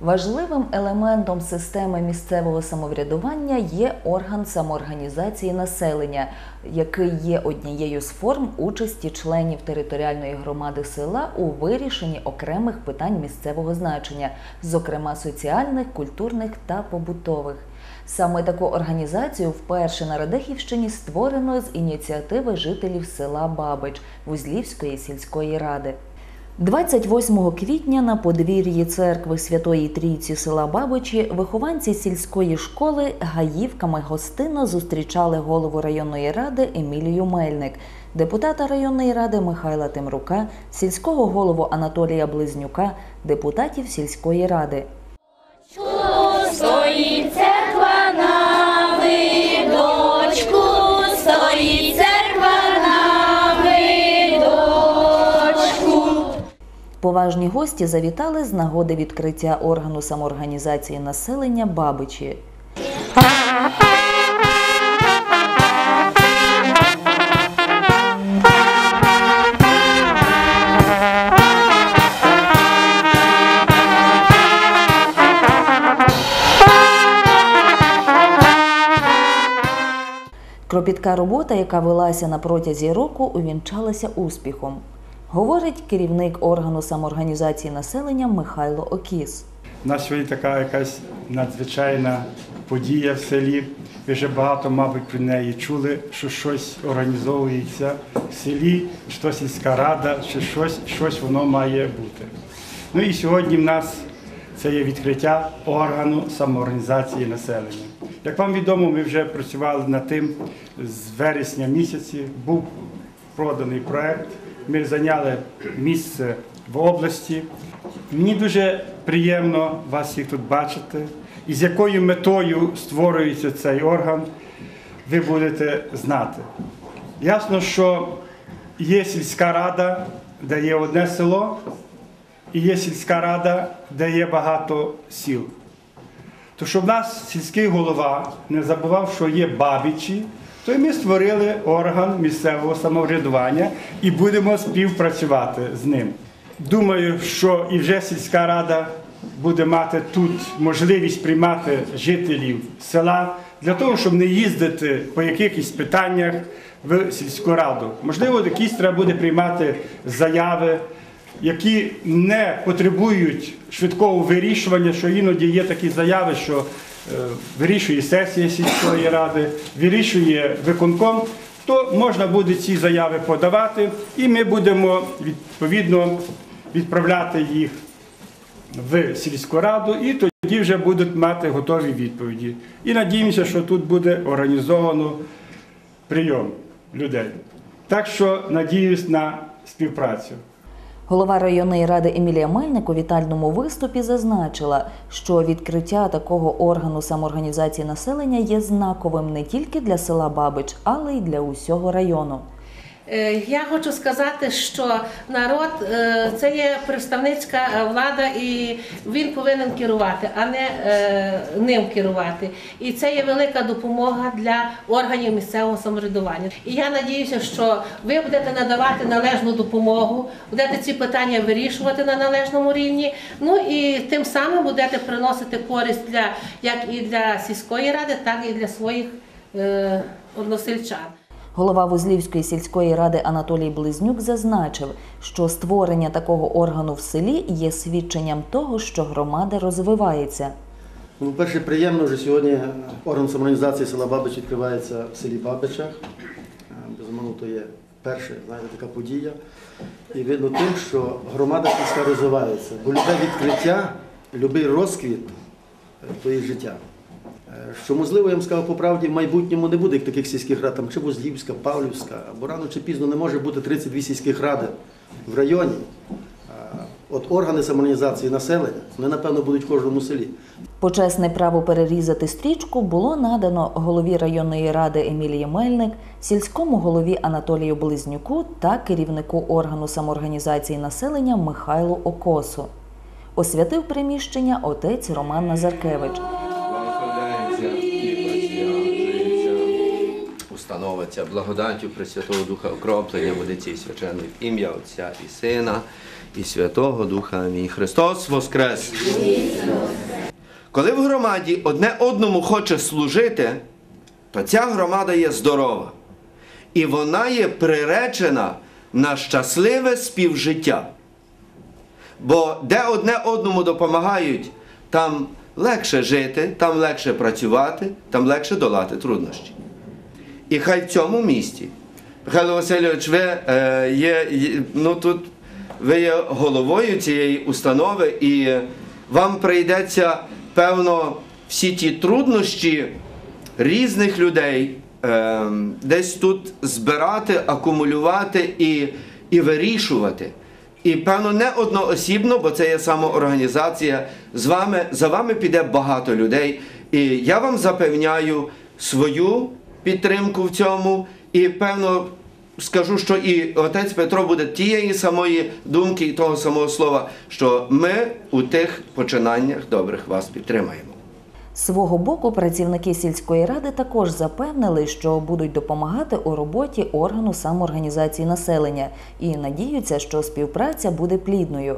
Важливим елементом системи місцевого самоврядування є орган самоорганізації населення, який є однією з форм участі членів територіальної громади села у вирішенні окремих питань місцевого значення, зокрема соціальних, культурних та побутових. Саме таку організацію вперше на Радехівщині створено з ініціативи жителів села Бабич Вузлівської сільської ради. 28 квітня на подвір'ї церкви Святої Трійці села Бабичі вихованці сільської школи гаївками гостинно зустрічали голову районної ради Емілію Мельник, депутата районної ради Михайла Темрука, сільського голову Анатолія Близнюка, депутатів сільської ради. Поважні гості завітали з нагоди відкриття органу самоорганізації населення Бабичі. Кропітка робота, яка велася на протязі року, увінчалася успіхом, говорить керівник органу самоорганізації населення Михайло Окіс. У нас сьогодні така якась надзвичайна подія в селі. Ви вже багато, мабуть, про неї чули, що щось організовується в селі, то сільська рада, чи щось, щось воно має бути. Ну і сьогодні в нас це є відкриття органу самоорганізації населення. Як вам відомо, ми вже працювали над тим з вересня місяці. Був проданий проект. Ми зайняли місце в області. Мені дуже приємно вас всіх тут бачити. І з якою метою створюється цей орган, ви будете знати. Ясно, що є сільська рада, де є одне село, і є сільська рада, де є багато сіл. То щоб нас сільський голова не забував, що є бабічі, то ми створили орган місцевого самоврядування і будемо співпрацювати з ним. Думаю, що і вже сільська рада буде мати тут можливість приймати жителів села для того, щоб не їздити по якихось питаннях в сільську раду. Можливо, якісь треба буде приймати заяви які не потребують швидкого вирішування, що іноді є такі заяви, що вирішує сесія сільської ради, вирішує виконком, то можна буде ці заяви подавати, і ми будемо відповідно відправляти їх в сільську раду, і тоді вже будуть мати готові відповіді. І надіємося, що тут буде організовано прийом людей. Так що надіюсь на співпрацю. Голова районної ради Емілія Мельник у вітальному виступі зазначила, що відкриття такого органу самоорганізації населення є знаковим не тільки для села Бабич, але й для усього району. Е, Я хочу сказати, що народ е, це є представницька е, влада, і він повинен керувати, а не ним керувати. І це є велика допомога для органів місцевого самоврядування. І я надіюся, що ви будете надавати належну допомогу, будете ці питання вирішувати на належному рівні. Ну і тим самим будете приносити користь для як і для сільської ради, так і для своїх односельчан. Голова Вузлівської сільської ради Анатолій Близнюк зазначив, що створення такого органу в селі є свідченням того, що громада розвивається. Ну, перше, приємно, вже сьогодні орган самоорганізації села Бабич відкривається в селі Бабичах. Е, Безумовно, то є перша знаєте, така подія. І видно тим, що громада сільська розвивається. Бо любе відкриття, будь-який розквіт е, то є життя. Що, можливо, я вам сказав по правді, в майбутньому не буде таких сільських рад, там чи Возлівська, Павлівська, або рано чи пізно не може бути 32 сільських ради в районі. От органи самоорганізації населення, вони, напевно, будуть в кожному селі. Почесне право перерізати стрічку було надано голові районної ради Емілії Мельник, сільському голові Анатолію Близнюку та керівнику органу самоорганізації населення Михайлу Окосу. Освятив приміщення отець Роман Назаркевич. Установиться благодаттю Пресвятого Духа окроплення водиці священної в ім'я Отця і Сина і Святого Духа. Амінь. Христос Воскрес! Коли в громаді одне одному хоче служити, то ця громада є здорова. І вона є приречена на щасливе співжиття. Бо де одне одному допомагають, там легше жити, там легше працювати, там легше долати труднощі. І хай в цьому місті, Михайло Васильович, ви е, є, ну, тут, ви є головою цієї установи, і вам прийдеться, певно, всі ті труднощі різних людей е, десь тут збирати, акумулювати і, і вирішувати. І певно не одноосібно, бо це є самоорганізація. З вами за вами піде багато людей. І я вам запевняю свою підтримку в цьому. І певно скажу, що і отець Петро буде тієї самої думки і того самого слова, що ми у тих починаннях добрих вас підтримаємо. Свого боку, працівники сільської ради також запевнили, що будуть допомагати у роботі органу самоорганізації населення і надіються, що співпраця буде плідною,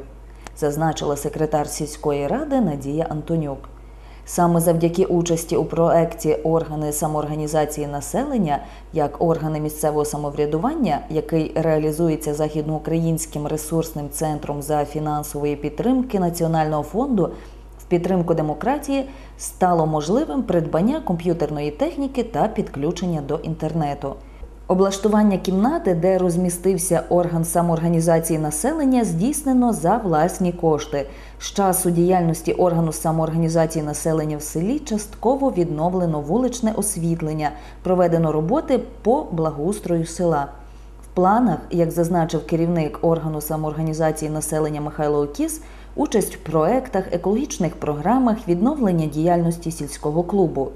зазначила секретар сільської ради Надія Антонюк. Саме завдяки участі у проекті органи самоорганізації населення як органи місцевого самоврядування, який реалізується західноукраїнським ресурсним центром за фінансової підтримки Національного фонду в підтримку демократії, стало можливим придбання комп'ютерної техніки та підключення до інтернету. Облаштування кімнати, де розмістився орган самоорганізації населення, здійснено за власні кошти. З часу діяльності органу самоорганізації населення в селі частково відновлено вуличне освітлення, проведено роботи по благоустрою села. В планах, як зазначив керівник органу самоорганізації населення Михайло Окіс, участь в проектах, екологічних програмах, відновлення діяльності сільського клубу.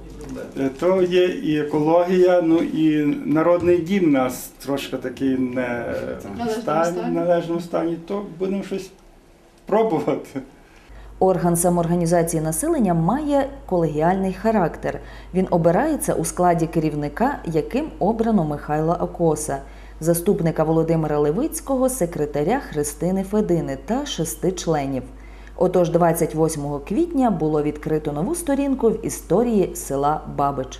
Е, То є і екологія, ну і народний дім нас трошки такий не в стані, в належному стані, то будемо щось пробувати. Орган самоорганізації населення має колегіальний характер. Він обирається у складі керівника, яким обрано Михайла Окоса, заступника Володимира Левицького, секретаря Христини Федини та шести членів. Отож, 28 квітня було відкрито нову сторінку в історії села Бабич.